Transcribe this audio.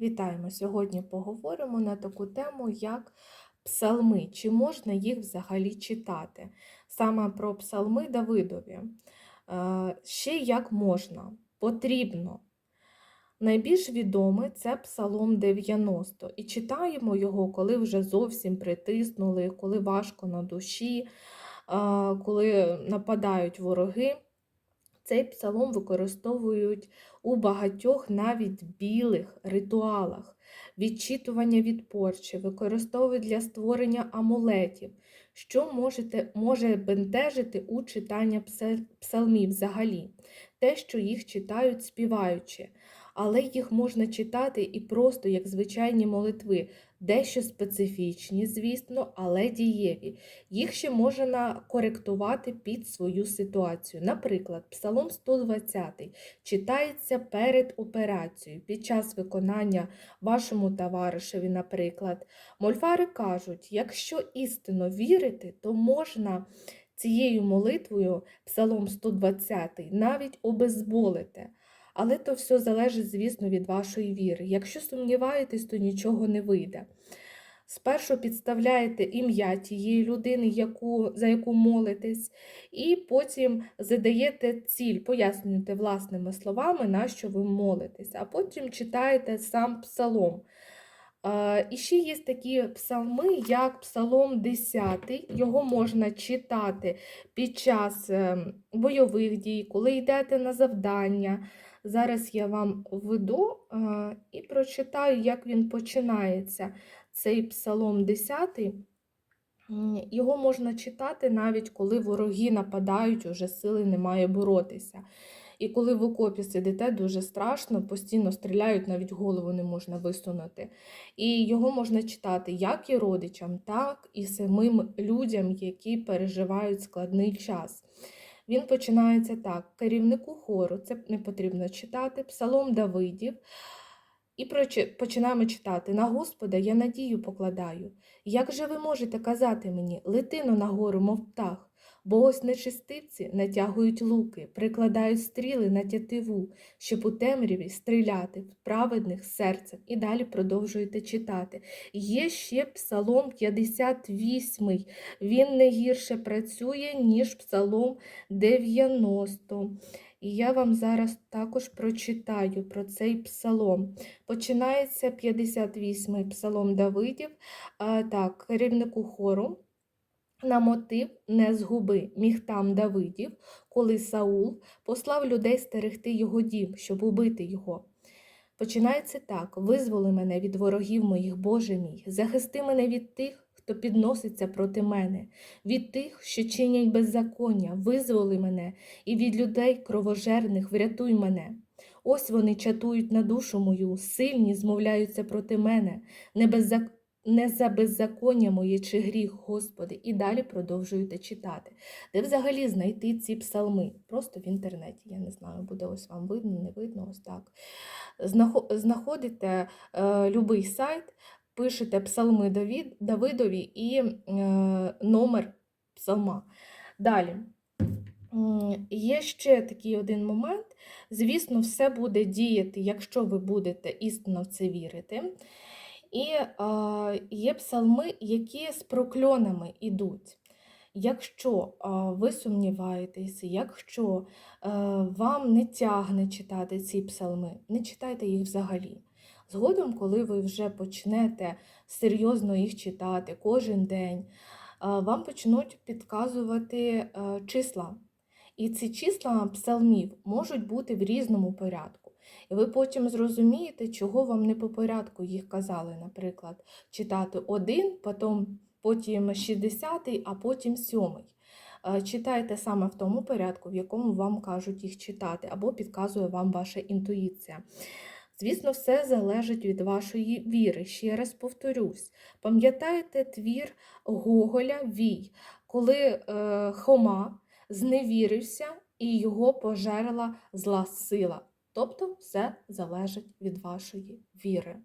Вітаємо! Сьогодні поговоримо на таку тему, як псалми, чи можна їх взагалі читати. Саме про псалми Давидові. Е, Ще як можна, потрібно. Найбільш відомий це Псалом 90. І читаємо його, коли вже зовсім притиснули, коли важко на душі, е, коли нападають вороги. Цей псалом використовують у багатьох навіть білих ритуалах, відчитування від порчі, використовують для створення амулетів, що можете, може бентежити у читання псалмів взагалі, те, що їх читають співаючи. Але їх можна читати і просто як звичайні молитви, дещо специфічні, звісно, але дієві. Їх ще можна коректувати під свою ситуацію. Наприклад, Псалом 120 читається перед операцією, під час виконання вашому товаришеві, наприклад. Мольфари кажуть, якщо істинно вірити, то можна цією молитвою, Псалом 120, навіть обезболити. Але то все залежить, звісно, від вашої віри. Якщо сумніваєтесь, то нічого не вийде. Спершу підставляєте ім'я тієї людини, яку, за яку молитесь, і потім задаєте ціль, пояснюєте власними словами, на що ви молитесь, а потім читаєте сам псалом. І ще є такі псалми, як Псалом 10. Його можна читати під час е, бойових дій, коли йдете на завдання. Зараз я вам введу е, і прочитаю, як він починається. Цей Псалом 10. Його можна читати навіть коли вороги нападають, уже сили немає боротися. І коли в окопі сидите, дуже страшно, постійно стріляють, навіть голову не можна висунути. І його можна читати як і родичам, так і самим людям, які переживають складний час. Він починається так: керівнику хору, це не потрібно читати, Псалом Давидів. І починаємо читати: На Господа я надію покладаю. Як же ви можете казати мені, летину нагору, мов птах? Бо ось нечистивці натягують луки, прикладають стріли на тятиву, щоб у темряві стріляти в праведних серцем. І далі продовжуєте читати. Є ще Псалом 58. Він не гірше працює, ніж Псалом 90. І я вам зараз також прочитаю про цей псалом. Починається 58-й псалом Давидів, а, так, керівнику хору. На мотив не згуби міг там Давидів, коли Саул послав людей стерегти його дім, щоб убити його. Починається так: визволи мене від ворогів моїх, Боже мій, захисти мене від тих, хто підноситься проти мене, від тих, що чинять беззаконня, визволи мене, і від людей кровожерних врятуй мене. Ось вони чатують на душу мою, сильні змовляються проти мене, не, беззак... не за беззаконня моє чи гріх, Господи, і далі продовжуєте читати. Де взагалі знайти ці псалми? Просто в інтернеті, я не знаю, буде ось вам видно, не видно, ось так. Знаходите е, любий сайт, пишете псалми Давід, Давидові і е, номер псалма. Далі. Є ще такий один момент. Звісно, все буде діяти, якщо ви будете істинно в це вірити. І є псалми, які з прокльонами йдуть. Якщо ви сумніваєтеся, якщо е, вам не тягне читати ці псалми, не читайте їх взагалі. Згодом, коли ви вже почнете серйозно їх читати кожен день, вам почнуть підказувати е, числа. І ці числа псалмів можуть бути в різному порядку. І ви потім зрозумієте, чого вам не по порядку їх казали, наприклад, читати один, потім, потім 60, а потім 7. Е, Читайте саме в тому порядку, в якому вам кажуть їх читати, або підказує вам ваша інтуїція. Звісно, все залежить від вашої віри. Ще раз повторюсь, пам'ятаєте твір Гоголя Вій, коли е, Хома зневірився і його пожерила зла сила. Тобто все залежить від вашої віри.